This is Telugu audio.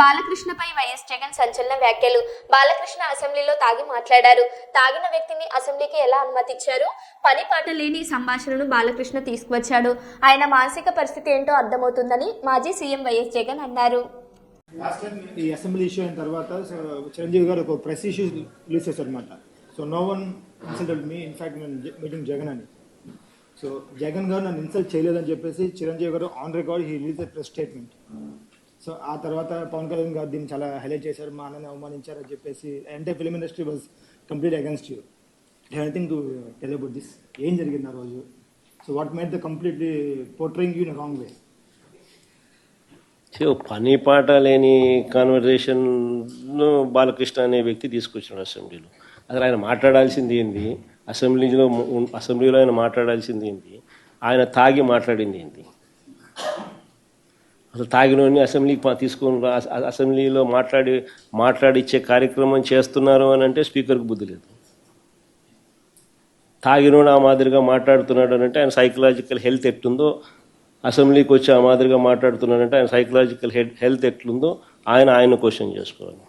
బాలకృష్ణపై వైఎస్ జగన్ సంచలన వ్యాఖ్యలు. బాలకృష్ణ అసెంబ్లీలో తాగి మాట్లాడారు. తాగిన వ్యక్తిని అసెంబ్లీకి ఎలా అనుమతిచ్చారు? పని పాట లేని సంభాషణను బాలకృష్ణ తీసుకువచ్చాడు. ఆయన మానసిక పరిస్థితి ఏంటో అర్థమవుతుందని మాజీ సీఎం వైఎస్ జగన్ అన్నారు. ఈ అసెంబ్లీ ఇష్యూ అయిన తర్వాత సో చిరంజీవి గారు ఒక ప్రెస్ ఇష్యూ రిలీజ్ చేశారు అనమాట so no one insulted me in fact నేను మీటింగ్ జగన్ అని. సో జగన్ గారు నన్ను ఇన్సల్ట్ చేయలేదని చెప్పేసి Chiranjeevi garu on record he release press statement. So ఆ తర్వాత పవన్ కళ్యాణ్ గారు దీన్ని చాలా హైలైట్ చేశారు మా అన్నని అవమానించారు అని చెప్పేసి అంటే film industry was complete against you anything to tell about this ఏం జరిగింది ఆ రోజు? So what made the completely portraying you in wrong way so పని పాట లేని కాన్వర్జేషన్ బాలకృష్ణ అనే వ్యక్తి తీసుకొచ్చాడు అసెంబ్లీలో. అసలు ఆయన మాట్లాడాల్సింది ఏంది? అసెంబ్లీలో అసెంబ్లీలో ఆయన మాట్లాడాల్సింది ఏంది? ఆయన తాగి మాట్లాడింది ఏంది? అసలు తాగినోని అసెంబ్లీకి తీసుకొని రా- అసెంబ్లీలో మాట్లాడి మాట్లాడిచ్చే కార్యక్రమం చేస్తున్నారు అని అంటే స్పీకర్కి బుద్ధి లేదు. తాగినోడు ఆ మాదిరిగా మాట్లాడుతున్నాడు అని అంటే ఆయన సైకలాజికల్ హెల్త్ ఎట్లుందో అసెంబ్లీకి వచ్చి ఆ మాదిరిగా మాట్లాడుతున్నాడంటే ఆయన సైకలాజికల్ హెల్త్ ఎట్లుందో ఆయన ఆయన క్వశ్చన్ చేసుకోవాలి.